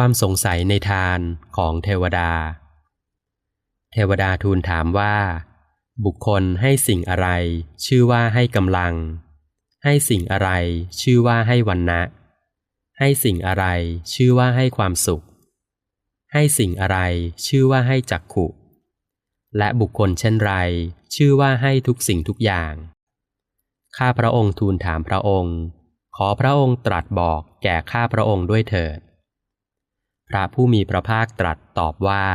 ความสงสัยในทานของเทวดา เทวดาทูลถามว่า บุคคลให้สิ่งอะไร ชื่อว่าให้กำลัง ให้สิ่งอะไร ชื่อว่าให้วันนะให้สิ่งอะไร ชื่อว่าให้ความสุข ให้สิ่งอะไร ชื่อว่าให้จักขุ และบุคคลเช่นไร ชื่อว่าให้ทุกสิ่งทุกอย่าง ข้าพระองค์ทูลถามพระองค์ ขอพระองค์ตรัสบอกแก่ข้าพระองค์ด้วยเถิด ระผู้มีพระภาคตรัสตอบว่า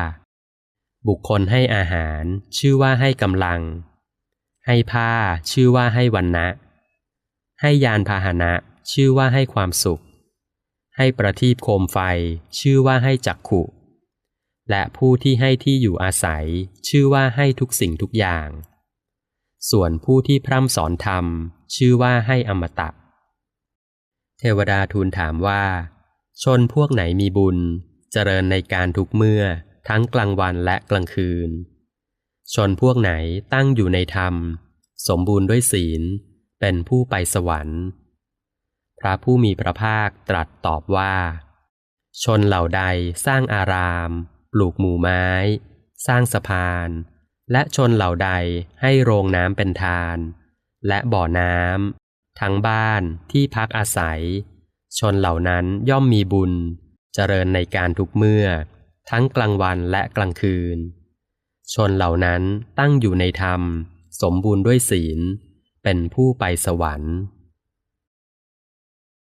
บุคคลให้อาหาร ชื่อว่าให้กำลัง ให้ผ้า ชื่อว่าให้วันนะ ให้ยานพาหนะ ชื่อว่าให้ความสุข ให้ประทีปโคมไฟ ชื่อว่าให้จักขุ และผู้ที่ให้ที่อยู่อาศัย ชื่อว่าให้ทุกสิ่งทุกอย่าง ส่วนผู้ที่พร่ำสอนธรรม ชื่อว่าให้อมตะ เทวดาทูลถามว่าชนพวกไหนมีบุญ เจริญในการทุกเมื่อทั้งกลางวันและกลางคืน ชนพวกไหนตั้งอยู่ในธรรม สมบูรณ์ด้วยศีล เป็นผู้ไปสวรรค์ พระผู้มีพระภาคตรัสตอบว่า ชนเหล่าใดสร้างอาราม ปลูกหมู่ไม้ สร้างสะพาน และชนเหล่าใดให้โรงน้ำเป็นทาน และบ่อน้ำทั้งบ้านที่พักอาศัย ชนเหล่านั้นย่อมมีบุญ เจริญในการทุกเมื่อ ทั้งกลางวันและกลางคืน ชนเหล่านั้นตั้งอยู่ในธรรม สมบูรณ์ด้วยศีล เป็นผู้ไปสวรรค์